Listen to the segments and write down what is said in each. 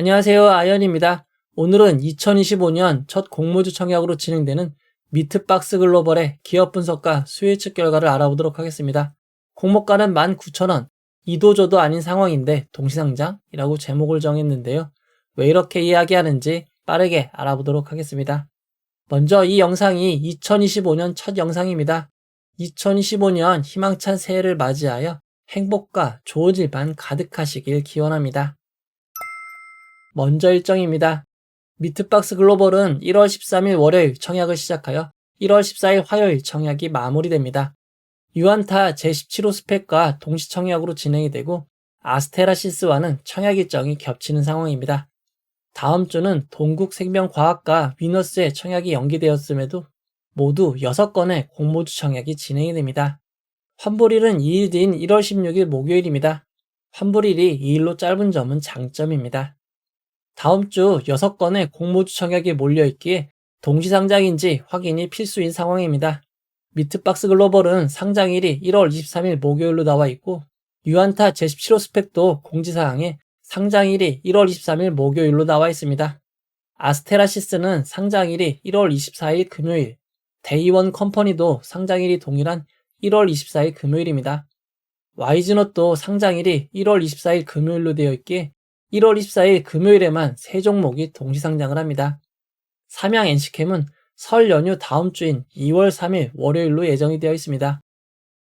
안녕하세요. 아연입니다. 오늘은 2025년 첫 공모주 청약으로 진행되는 미트박스 글로벌의 기업 분석과 수혜측 결과를 알아보도록 하겠습니다. 공모가는 19,000원, 이도저도 아닌 상황인데 동시상장이라고 제목을 정했는데요. 왜 이렇게 이야기하는지 빠르게 알아보도록 하겠습니다. 먼저 이 영상이 2025년 첫 영상입니다. 2025년 희망찬 새해를 맞이하여 행복과 좋은 일만 가득하시길 기원합니다. 먼저 일정입니다. 미트박스 글로벌은 1월 13일 월요일 청약을 시작하여 1월 14일 화요일 청약이 마무리됩니다. 유안타 제17호 스펙과 동시 청약으로 진행이 되고 아스테라시스와는 청약 일정이 겹치는 상황입니다. 다음 주는 동국생명과학과 위너스의 청약이 연기되었음에도 모두 6건의 공모주 청약이 진행이 됩니다. 환불일은 2일 뒤인 1월 16일 목요일입니다. 환불일이 2일로 짧은 점은 장점입니다. 다음 주 6건의 공모주 청약이 몰려있기에 동시상장인지 확인이 필수인 상황입니다. 미트박스 글로벌은 상장일이 1월 23일 목요일로 나와 있고 유안타 제17호 스펙도 공지사항에 상장일이 1월 23일 목요일로 나와 있습니다. 아스테라시스는 상장일이 1월 24일 금요일, 데이원 컴퍼니도 상장일이 동일한 1월 24일 금요일입니다. 와이즈넛도 상장일이 1월 24일 금요일로 되어 있기에 1월 24일 금요일에만 세 종목이 동시 상장을 합니다. 삼양 NC캠은 설 연휴 다음 주인 2월 3일 월요일로 예정이 되어 있습니다.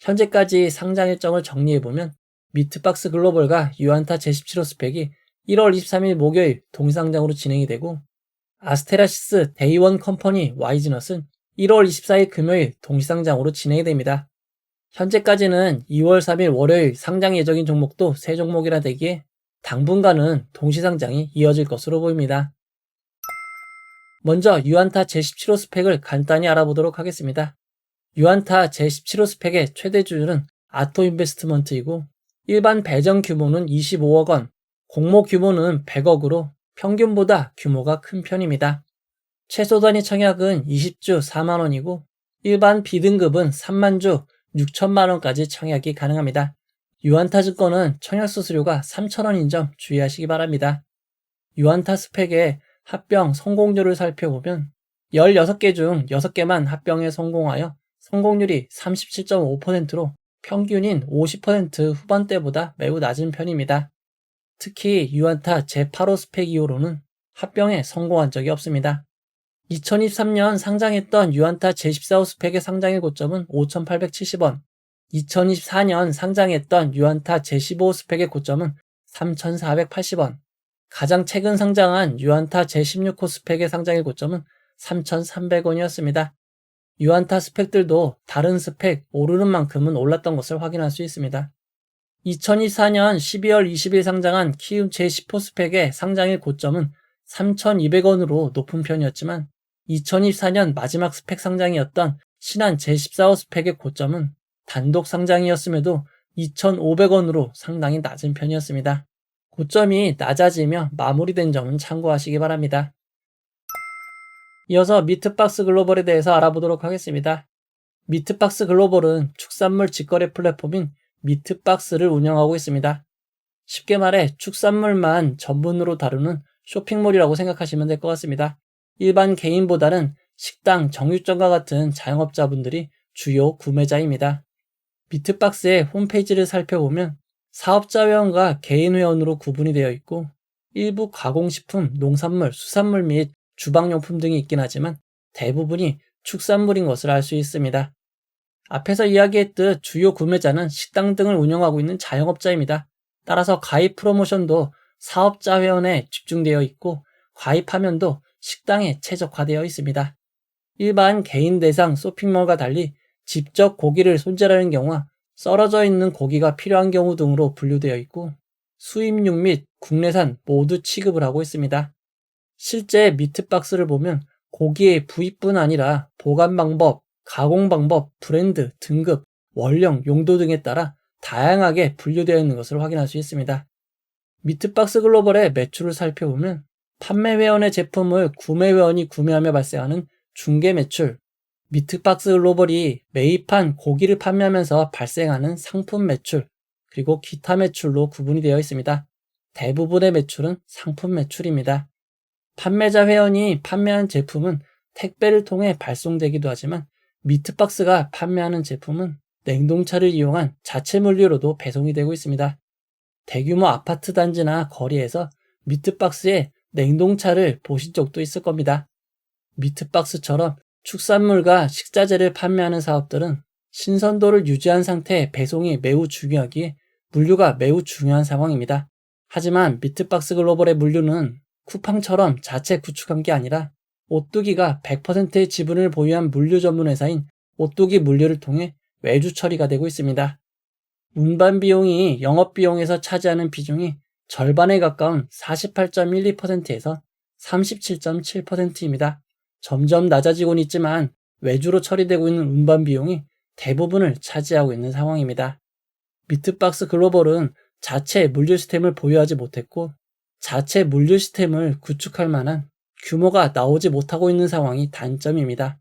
현재까지 상장 일정을 정리해보면 미트박스 글로벌과 유안타 제17호 스펙이 1월 23일 목요일 동시상장으로 진행이 되고 아스테라시스 데이원 컴퍼니 와이즈넛은 1월 24일 금요일 동시상장으로 진행이 됩니다. 현재까지는 2월 3일 월요일 상장 예정인 종목도 세 종목이라 되기에 당분간은 동시상장이 이어질 것으로 보입니다. 먼저 유안타 제17호 스펙을 간단히 알아보도록 하겠습니다. 유안타 제17호 스펙의 최대 주주는 아토 인베스트먼트이고 일반 배정 규모는 25억 원, 공모 규모는 100억으로 평균보다 규모가 큰 편입니다. 최소 단위 청약은 20주 4만 원이고 일반 B등급은 3만 주 6천만 원까지 청약이 가능합니다. 유안타 증권은 청약 수수료가 3,000원인 점 주의하시기 바랍니다. 유안타 스펙의 합병 성공률을 살펴보면 16개 중 6개만 합병에 성공하여 성공률이 37.5%로 평균인 50% 후반대보다 매우 낮은 편입니다. 특히 유안타 제8호 스펙 이후로는 합병에 성공한 적이 없습니다. 2023년 상장했던 유안타 제14호 스펙의 상장일 고점은 5,870원, 2024년 상장했던 유안타 제15호 스펙의 고점은 3,480원, 가장 최근 상장한 유안타 제16호 스펙의 상장일 고점은 3,300원이었습니다. 유안타 스펙들도 다른 스펙 오르는 만큼은 올랐던 것을 확인할 수 있습니다. 2024년 12월 20일 상장한 키움 제10호 스펙의 상장일 고점은 3,200원으로 높은 편이었지만 2024년 마지막 스펙 상장이었던 신한 제14호 스펙의 고점은 단독 상장이었음에도 2,500원으로 상당히 낮은 편이었습니다. 고점이 낮아지며 마무리된 점은 참고하시기 바랍니다. 이어서 미트박스 글로벌에 대해서 알아보도록 하겠습니다. 미트박스 글로벌은 축산물 직거래 플랫폼인 미트박스를 운영하고 있습니다. 쉽게 말해 축산물만 전문으로 다루는 쇼핑몰이라고 생각하시면 될 것 같습니다. 일반 개인보다는 식당, 정육점과 같은 자영업자분들이 주요 구매자입니다. 미트박스의 홈페이지를 살펴보면 사업자 회원과 개인 회원으로 구분이 되어 있고 일부 가공식품, 농산물, 수산물 및 주방용품 등이 있긴 하지만 대부분이 축산물인 것을 알 수 있습니다. 앞에서 이야기했듯 주요 구매자는 식당 등을 운영하고 있는 자영업자입니다. 따라서 가입 프로모션도 사업자 회원에 집중되어 있고 가입하면도 식당에 최적화되어 있습니다. 일반 개인 대상 쇼핑몰과 달리 직접 고기를 손질하는 경우와 썰어져 있는 고기가 필요한 경우 등으로 분류되어 있고 수입육 및 국내산 모두 취급을 하고 있습니다. 실제 미트박스를 보면 고기의 부위뿐 아니라 보관 방법, 가공 방법, 브랜드, 등급, 원령, 용도 등에 따라 다양하게 분류되어 있는 것을 확인할 수 있습니다. 미트박스 글로벌의 매출을 살펴보면 판매 회원의 제품을 구매 회원이 구매하며 발생하는 중개 매출, 미트박스 글로벌이 매입한 고기를 판매하면서 발생하는 상품 매출, 그리고 기타 매출로 구분이 되어 있습니다. 대부분의 매출은 상품 매출입니다. 판매자 회원이 판매한 제품은 택배를 통해 발송되기도 하지만 미트박스가 판매하는 제품은 냉동차를 이용한 자체 물류로도 배송이 되고 있습니다. 대규모 아파트 단지나 거리에서 미트박스에 냉동차를 보신 적도 있을 겁니다. 미트박스처럼 축산물과 식자재를 판매하는 사업들은 신선도를 유지한 상태의 배송이 매우 중요하기에 물류가 매우 중요한 상황입니다. 하지만 미트박스 글로벌의 물류는 쿠팡처럼 자체 구축한 게 아니라 오뚜기가 100%의 지분을 보유한 물류 전문 회사인 오뚜기 물류를 통해 외주 처리가 되고 있습니다. 운반 비용이 영업 비용에서 차지하는 비중이 절반에 가까운 48.12%에서 37.7%입니다. 점점 낮아지고는 있지만 외주로 처리되고 있는 운반 비용이 대부분을 차지하고 있는 상황입니다. 미트박스 글로벌은 자체 물류 시스템을 보유하지 못했고 자체 물류 시스템을 구축할 만한 규모가 나오지 못하고 있는 상황이 단점입니다.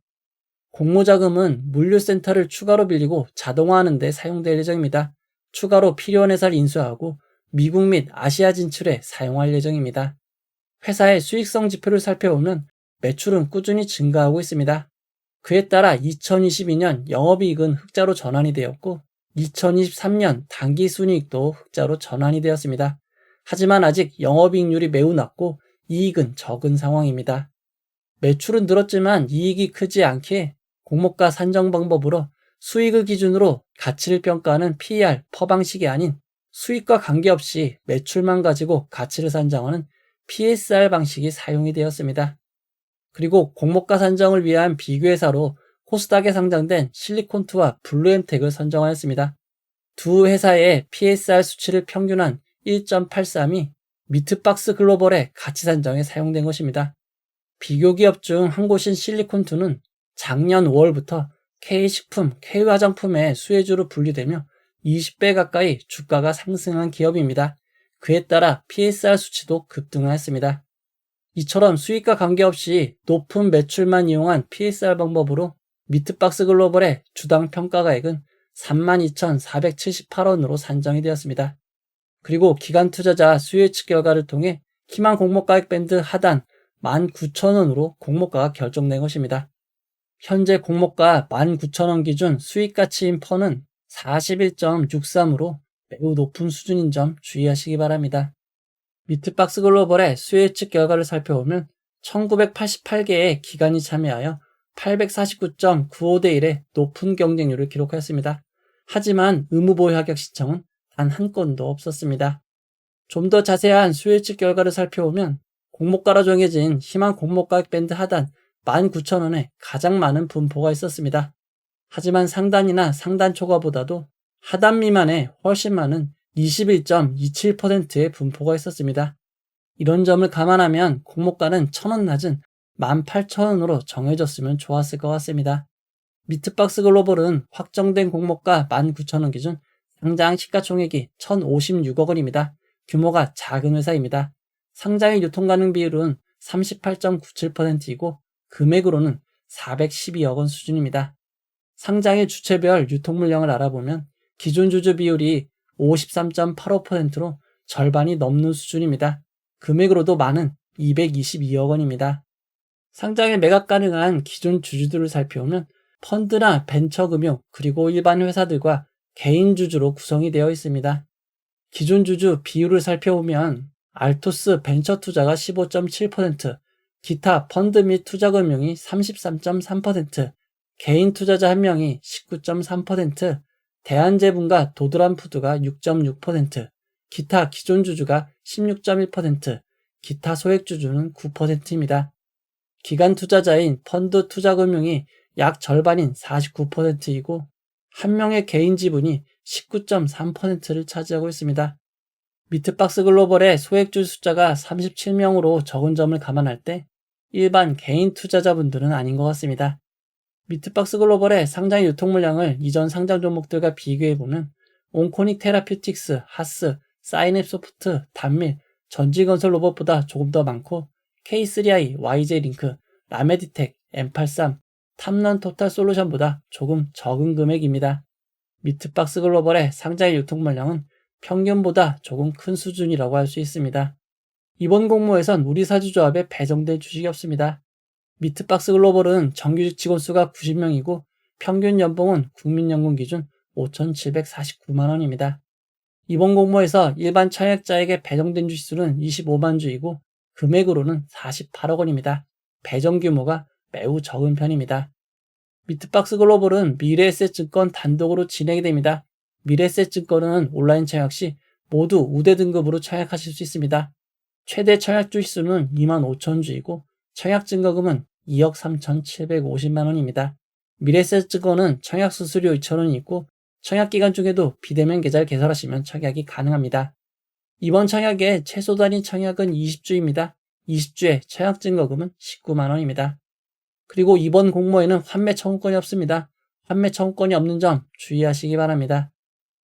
공모자금은 물류센터를 추가로 빌리고 자동화하는 데 사용될 예정입니다. 추가로 필요한 회사를 인수하고 미국 및 아시아 진출에 사용할 예정입니다. 회사의 수익성 지표를 살펴보면 매출은 꾸준히 증가하고 있습니다. 그에 따라 2022년 영업이익은 흑자로 전환이 되었고 2023년 당기순이익도 흑자로 전환이 되었습니다. 하지만 아직 영업이익률이 매우 낮고 이익은 적은 상황입니다. 매출은 늘었지만 이익이 크지 않게 공모가 산정 방법으로 수익을 기준으로 가치를 평가하는 PER 퍼 방식이 아닌 수익과 관계없이 매출만 가지고 가치를 산정하는 PSR 방식이 사용이 되었습니다. 그리고 공모가 산정을 위한 비교회사로 코스닥에 상장된 실리콘투와 블루엠텍을 선정하였습니다. 두 회사의 PSR 수치를 평균한 1.83이 미트박스 글로벌의 가치 산정에 사용된 것입니다. 비교 기업 중 한 곳인 실리콘투는 작년 5월부터 K식품, K화장품의 수혜주로 분류되며 20배 가까이 주가가 상승한 기업입니다. 그에 따라 PSR 수치도 급등하였습니다. 이처럼 수익과 관계없이 높은 매출만 이용한 PSR 방법으로 미트박스 글로벌의 주당 평가가액은 32,478원으로 산정이 되었습니다. 그리고 기간 투자자 수요 예측 결과를 통해 희망 공모가액 밴드 하단 19,000원으로 공모가가 결정된 것입니다. 현재 공모가 19,000원 기준 수익 가치인 퍼는 41.63으로 매우 높은 수준인 점 주의하시기 바랍니다. 미트박스 글로벌의 수요 예측 결과를 살펴보면 1988개의 기관이 참여하여 849.95대 1의 높은 경쟁률을 기록하였습니다. 하지만 의무보유 합격 신청은 단 한 건도 없었습니다. 좀 더 자세한 수요 예측 결과를 살펴보면 공모가로 정해진 희망 공모가액 밴드 하단 19,000원에 가장 많은 분포가 있었습니다. 하지만 상단이나 상단 초과보다도 하단 미만에 훨씬 많은 21.27%의 분포가 있었습니다. 이런 점을 감안하면 공모가는 1,000원 낮은 18,000원으로 정해졌으면 좋았을 것 같습니다. 미트박스 글로벌은 확정된 공모가 19,000원 기준 상장 시가총액이 1,056억 원입니다. 규모가 작은 회사입니다. 상장의 유통 가능 비율은 38.97%이고 금액으로는 412억 원 수준입니다. 상장의 주체별 유통 물량을 알아보면 기존 주주 비율이 53.85%로 절반이 넘는 수준입니다. 금액으로도 많은 222억 원입니다. 상장에 매각 가능한 기존 주주들을 살펴보면 펀드나 벤처금융 그리고 일반 회사들과 개인 주주로 구성이 되어 있습니다. 기존 주주 비율을 살펴보면 알토스 벤처 투자가 15.7%, 기타 펀드 및 투자 금융이 33.3%, 개인 투자자 1명이 19.3%, 대한제분과 도드람푸드가 6.6%, 기타 기존 주주가 16.1%, 기타 소액 주주는 9%입니다. 기간 투자자인 펀드 투자금융이 약 절반인 49%이고 한 명의 개인 지분이 19.3%를 차지하고 있습니다. 미트박스 글로벌의 소액주 숫자가 37명으로 적은 점을 감안할 때 일반 개인 투자자분들은 아닌 것 같습니다. 미트박스 글로벌의 상장 유통 물량을 이전 상장 종목들과 비교해보면 온코닉 테라퓨틱스, 하스, 사이냅 소프트, 단밀, 전지건설 로봇보다 조금 더 많고 K3i, YJ링크, 라메디텍, M83, 탐런 토탈 솔루션보다 조금 적은 금액입니다. 미트박스 글로벌의 상장 유통 물량은 평균보다 조금 큰 수준이라고 할 수 있습니다. 이번 공모에선 우리 사주조합에 배정된 주식이 없습니다. 미트박스 글로벌은 정규직 직원 수가 90명이고 평균 연봉은 국민연금 기준 5,749만 원입니다. 이번 공모에서 일반 청약자에게 배정된 주식수는 25만 주이고 금액으로는 48억 원입니다. 배정 규모가 매우 적은 편입니다. 미트박스 글로벌은 미래에셋증권 단독으로 진행이 됩니다. 미래에셋증권은 온라인 청약 시 모두 우대 등급으로 청약하실 수 있습니다. 최대 청약 주식수는 2만 5천 주이고 청약 증거금은 2억 3,750만 원입니다. 미래에셋증권은 청약 수수료 2천 원이 있고 청약 기간 중에도 비대면 계좌를 개설하시면 청약이 가능합니다. 이번 청약의 최소 단위 청약은 20주입니다. 20주에 청약 증거금은 19만 원입니다. 그리고 이번 공모에는 환매 청구권이 없습니다. 환매 청구권이 없는 점 주의하시기 바랍니다.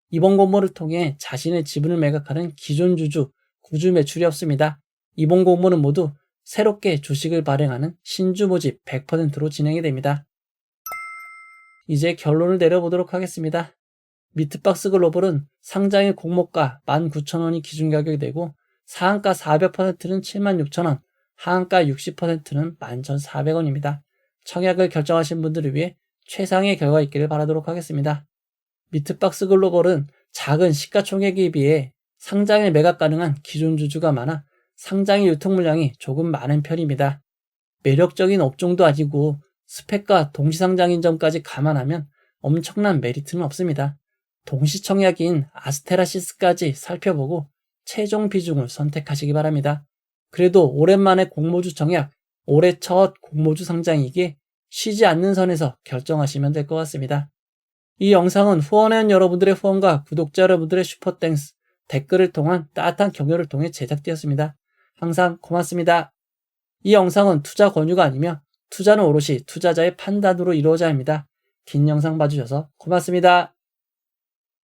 이번 공모를 통해 자신의 지분을 매각하는 기존 주주, 구주 매출이 없습니다. 이번 공모는 모두 새롭게 주식을 발행하는 신주 모집 100%로 진행이 됩니다. 이제 결론을 내려보도록 하겠습니다. 미트박스 글로벌은 상장일 공모가 19,000원이 기준 가격이 되고 상한가 400%는 76,000원, 하한가 60%는 11,400원입니다. 청약을 결정하신 분들을 위해 최상의 결과 있기를 바라도록 하겠습니다. 미트박스 글로벌은 작은 시가총액에 비해 상장에 매각 가능한 기존 주주가 많아 상장의 유통 물량이 조금 많은 편입니다. 매력적인 업종도 아니고 스펙과 동시상장인 점까지 감안하면 엄청난 메리트는 없습니다. 동시청약인 아스테라시스까지 살펴보고 최종 비중을 선택하시기 바랍니다. 그래도 오랜만에 공모주 청약, 올해 첫 공모주 상장이기에 쉬지 않는 선에서 결정하시면 될 것 같습니다. 이 영상은 후원해온 여러분들의 후원과 구독자 여러분들의 슈퍼땡스, 댓글을 통한 따뜻한 격려를 통해 제작되었습니다. 항상 고맙습니다. 이 영상은 투자 권유가 아니며 투자는 오롯이 투자자의 판단으로 이루어져야 합니다. 긴 영상 봐주셔서 고맙습니다.